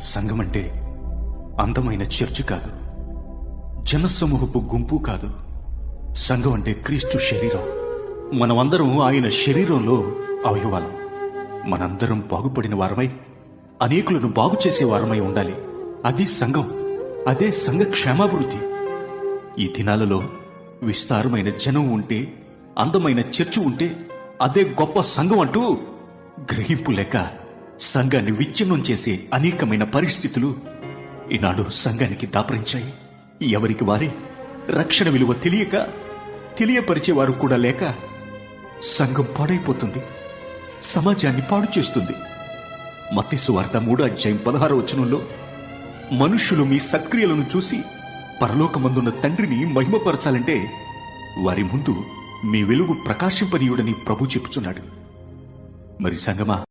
సంఘం అంటే అందమైన చర్చి కాదు. జనసమూహపు గుంపు కాదు. సంఘం అంటే క్రీస్తు శరీరం. మనమందరం ఆయన శరీరంలో అవయవాలం. మనందరం బాగుపడిన వారమై అనేకులను బాగు చేసే వారమై ఉండాలి. అది సంఘం అదే సంఘ క్షేమాభివృద్ధి. ఈ దినాలలో విస్తారమైన జనం ఉంటే అందమైన చర్చి ఉంటే అదే గొప్ప సంఘం అంటూ గ్రహింపు లేక సంఘాన్ని విచ్ఛిన్నం చేసే అనేకమైన పరిస్థితులు ఈనాడు సంఘానికి దాపరించాయి. ఎవరికి వారే రక్షణ విలువ తెలియక తెలియపరిచేవారు కూడా లేక సంఘం పాడైపోతుంది. సమాజాన్ని పాడు చేస్తుంది. మత్తిసు వార్త మూడో అధ్యాయం పదహార వచనంలో మనుష్యులు మీ సత్క్రియలను చూసి పరలోకమందున్న తండ్రిని మహిమపరచాలంటే వారి ముందు మీ వెలుగు ప్రకాశింపనీయుడని ప్రభు చెప్పుచున్నాడు. మరి సంగమా